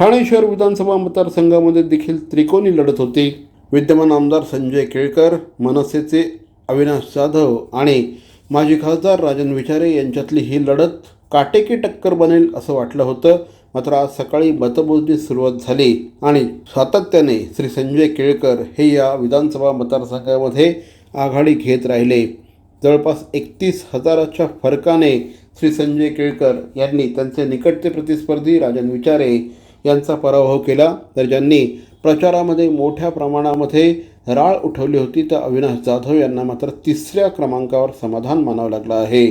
ठाणे शहर विधानसभा मतदारसंघामध्ये देखील त्रिकोणी लढत होती. विद्यमान आमदार संजय केळकर मनसेचे अविनाश जाधव आणि माजी खासदार राजन विचारे यांच्यातली ही लढत काटेकी टक्कर बनेल असं वाटलं होतं. मात्र आज सकाळी मतमोजणी सुरुवात झाली आणि सातत्याने श्री संजय केळकर हे या विधानसभा मतदारसंघामध्ये आघाडी घेत राहिले. जवळपास एकतीस हजाराच्या फरकाने श्री संजय केळकर यांनी त्यांचे निकटचे प्रतिस्पर्धी राजन विचारे यांचा पराभव केला. तर ज्यांनी प्रचारामध्ये मोठ्या प्रमाणामध्ये राळ उठवली होती तर अविनाश जाधव यांना मात्र तिसऱ्या क्रमांकावर समाधान मानावं लागलं आहे.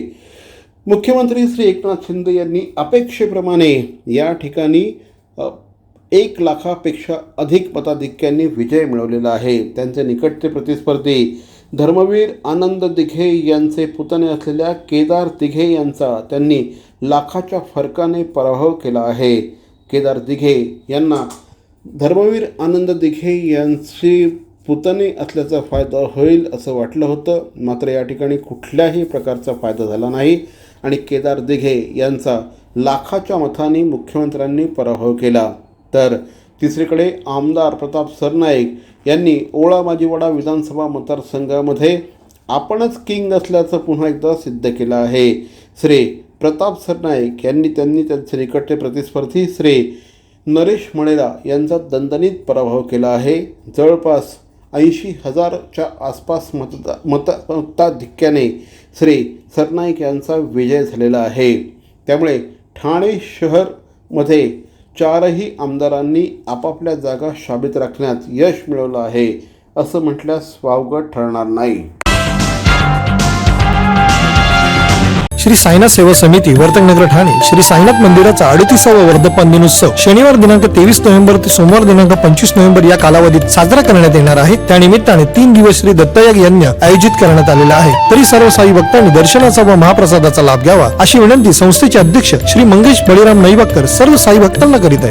मुख्यमंत्री श्री एकनाथ शिंदे यांनी अपेक्षेप्रमाणे या ठिकाणी एक लाखापेक्षा अधिक मताधिक्यांनी विजय मिळवलेला आहे. त्यांचे निकटचे प्रतिस्पर्धी धर्मवीर आनंद दिघे यांचे पुतणे असलेल्या केदार दिघे यांचा त्यांनी लाखाच्या फरकाने पराभव केला आहे. केदार दिघे यांना धर्मवीर आनंद दिघे यांची पुतणे असल्याचा फायदा होईल असं वाटलं होतं. मात्र या ठिकाणी कुठल्याही प्रकारचा फायदा झाला नाही आणि केदार दिघे यांचा लाखाच्या मथाने मुख्यमंत्र्यांनी पराभव केला. तर तिसरीकडे आमदार प्रताप सरनाईक यांनी ओळा माजीवाडा विधानसभा मतदारसंघामध्ये आपणच किंग असल्याचं पुन्हा एकदा सिद्ध केलं आहे. श्री प्रताप सरनाईक यांनी त्यांनी त्यांचे निकटचे प्रतिस्पर्धी श्री नरेश मणेरा यांचा दणदणीत पराभव केला आहे. जवळपास ऐंशी हजारच्या आसपास मतदा मत मताधिक्याने श्री सरनाईक यांचा विजय झालेला आहे. त्यामुळे ठाणे शहरमध्ये चारही आमदारांनी आपापल्या जागा शाबित राखण्यात यश मिळवलं आहे असं म्हटल्यास वावगं ठरणार नाही. श्री साईनाथ सेवा समिती वर्तकनगर ठाणे श्री साईनाथ मंदिराचा अडतीसावा वर्धपान दिनोत्सव शनिवार दिनांक तेवीस नोव्हेंबर ते सोमवार दिनांक पंचवीस नोव्हेंबर या कालावधीत साजरा करण्यात येणार आहे. त्यानिमित्ताने तीन दिवस श्री दत्तयाग यज्ञ आयोजित करण्यात आलेला आहे. तरी सर्व साई भक्तांनी दर्शनाचा व महाप्रसादाचा लाभ घ्यावा अशी विनंती संस्थेचे अध्यक्ष श्री मंगेश बळीराम नैवाकर सर्व साई भक्तांना करीत आहे